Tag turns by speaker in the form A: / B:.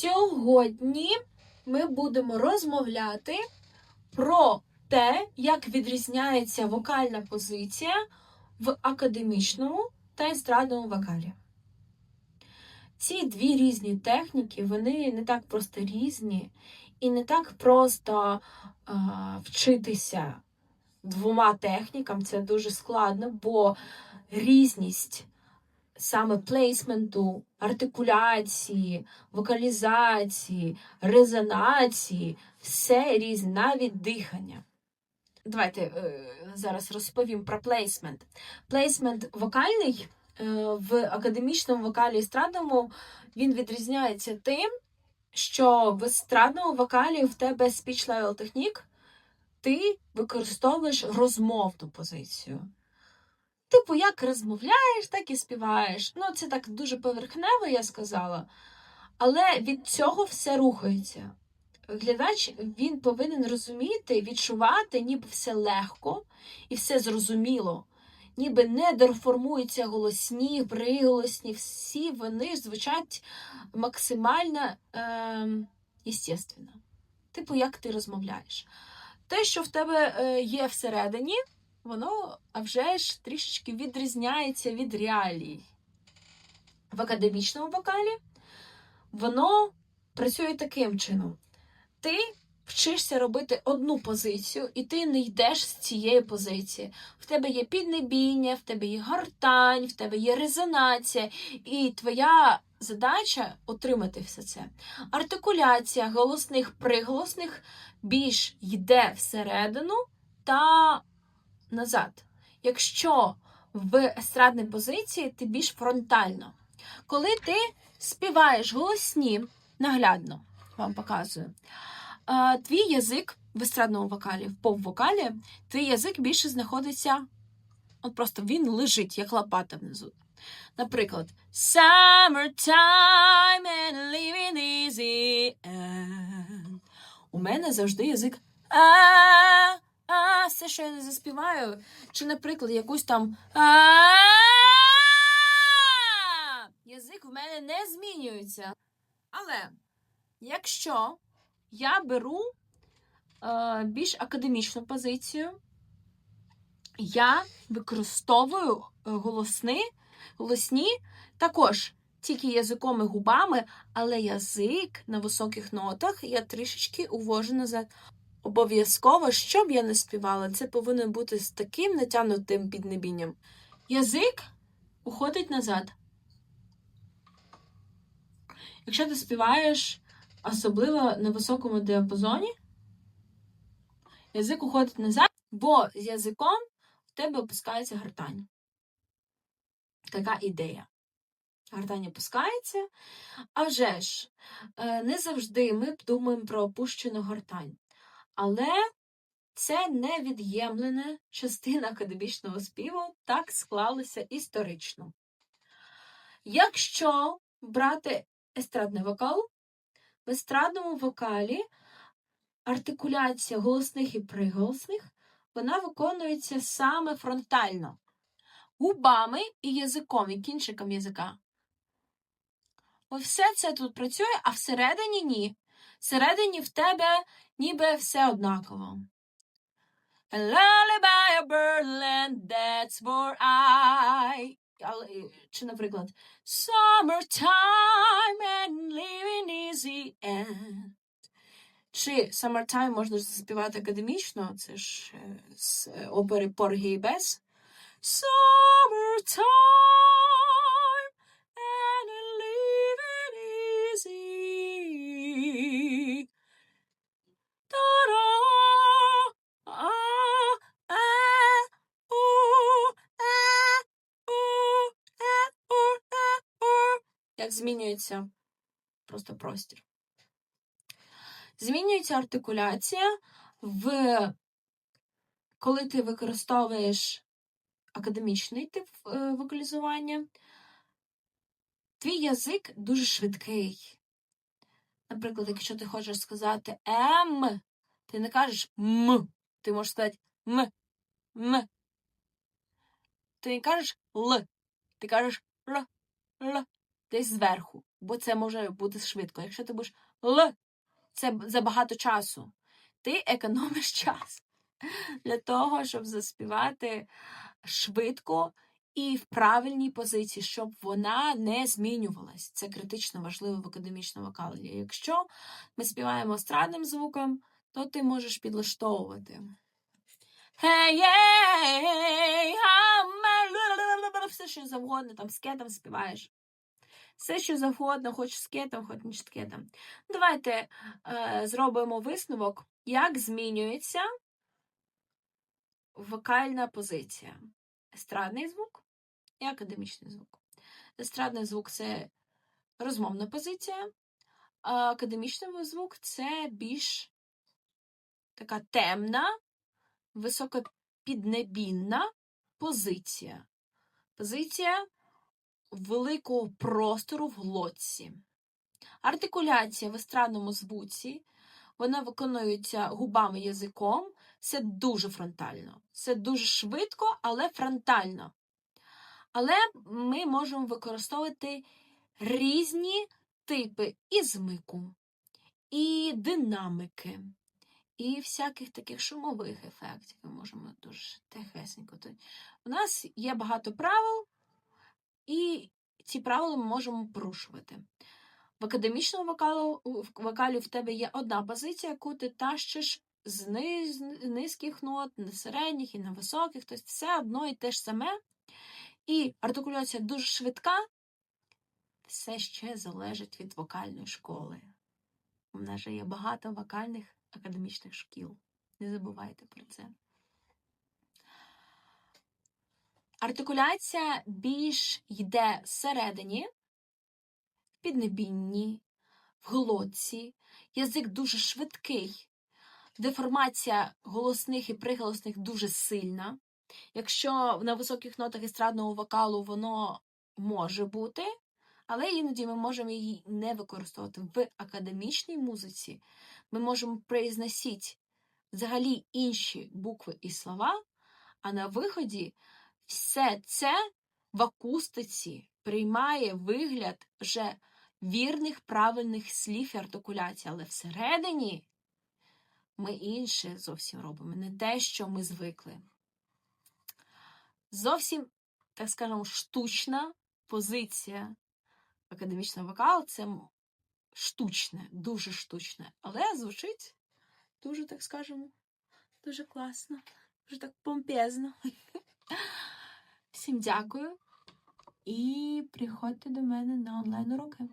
A: Сьогодні ми будемо розмовляти про те, як відрізняється вокальна позиція в академічному та естрадному вокалі. Ці дві різні техніки, вони не так просто різні, і не так просто а, вчитися двома технікам. Це дуже складно, бо різність саме плейсменту, артикуляції, вокалізації, резонації, все різне, навіть дихання. Давайте е, зараз розповім про плейсмент. Плейсмент вокальний е, в академічному вокалі естрадному він відрізняється тим, що в естрадному вокалі в тебе speech level технік, ти використовуєш розмовну позицію. Типу, як розмовляєш, так і співаєш. Ну, це так дуже поверхнево, я сказала. Але від цього все рухається. Глядач він повинен розуміти, відчувати, ніби все легко і все зрозуміло, ніби не деформуються голосні, приголосні, всі вони звучать максимально е, естественно. Типу, як ти розмовляєш. Те, що в тебе е, є всередині, воно а вже ж трішечки відрізняється від реалій. В академічному вокалі воно працює таким чином. Ти вчишся робити одну позицію, і ти не йдеш з цієї позиції. В тебе є піднебіння, в тебе є гортань, в тебе є резонація, і твоя задача отримати все це. Артикуляція голосних приголосних більш йде всередину та назад. Якщо в естрадній позиції ти більш фронтально. Коли ти співаєш голосні, наглядно вам показую, твій язик в естрадному вокалі, в поп-вокалі, твій язик більше знаходиться, от просто він лежить, як лопата внизу. Наприклад, Summertime and living easy. And... У мене завжди язик а, а, все, що я не заспіваю. Чи, наприклад, якусь там язик в мене не змінюється. Але якщо я беру е, більш академічну позицію, я використовую е, голосни, голосні також тільки язиком і губами, але язик на високих нотах я трішечки увожу назад. Обов'язково, що б я не співала, це повинно бути з таким натягнутим піднебінням. Язик уходить назад. Якщо ти співаєш особливо на високому діапазоні, язик уходить назад, бо з язиком в тебе опускається гортань. Така ідея. Гортань опускається. А вже ж, е, не завжди ми думаємо про опущену гортань. Але це невід'ємлена частина академічного співу, так склалося історично. Якщо брати естрадний вокал, в естрадному вокалі артикуляція голосних і приголосних вона виконується саме фронтально, губами і язиком, і кінчиком язика. Ось все це тут працює, а всередині ні. Всередині в тебе ніби все однаково. A lullaby of birdland, that's for I. Чи, наприклад, Summertime and living easy and. Чи Summertime можна заспівати академічно, це ж е, з опери Поргі і Бес. Summertime Як змінюється просто простір. Змінюється артикуляція в коли ти використовуєш академічний тип е, вокалізування, твій язик дуже швидкий. Наприклад, якщо ти хочеш сказати М, ти не кажеш М, ти можеш сказати М, М. Ти не кажеш Л, ти кажеш Л, Л, десь зверху. бо це може бути швидко. Якщо ти будеш Л, це забагато часу. Ти економиш час для того, щоб заспівати швидко і в правильній позиції, щоб вона не змінювалась. Це критично важливо в академічному вокалі. Якщо ми співаємо естрадним звуком, то ти можеш підлаштовувати. Hey, hey, все, що завгодно, там з кетом співаєш. Все, що завгодно, хоч з кетом, хоч не з кетом. Давайте е, зробимо висновок, як змінюється вокальна позиція. Естрадний звук і академічний звук. Естрадний звук це розмовна позиція, а академічний звук це більш така темна, високопіднебінна позиція. Позиція великого простору в глотці. Артикуляція в естрадному звуці, вона виконується губами язиком. Це дуже фронтально. Це дуже швидко, але фронтально. Але ми можемо використовувати різні типи і змику, і динамики, і всяких таких шумових ефектів. Ми можемо дуже тихесенько. У нас є багато правил, і ці правила ми можемо порушувати. В академічному вокалу, вокалі в тебе є одна позиція, яку ти тащиш з низ, низьких нот, на середніх і на високих, тобто все одно і те ж саме. І артикуляція дуже швидка, все ще залежить від вокальної школи. У нас же є багато вокальних академічних шкіл. Не забувайте про це. Артикуляція більш йде всередині, в піднебінні, в глотці. Язик дуже швидкий. Деформація голосних і приголосних дуже сильна. Якщо на високих нотах естрадного вокалу воно може бути, але іноді ми можемо її не використовувати. В академічній музиці ми можемо произносити взагалі інші букви і слова, а на виході все це в акустиці приймає вигляд вже вірних правильних слів і артикуляцій, але всередині ми інше зовсім робимо, не те, що ми звикли. Зовсім, так скажемо, штучна позиція академічного вокалу це штучне, дуже штучне, але звучить дуже, так скажемо, дуже класно, дуже так помпезно. Всім дякую і приходьте до мене на онлайн уроки.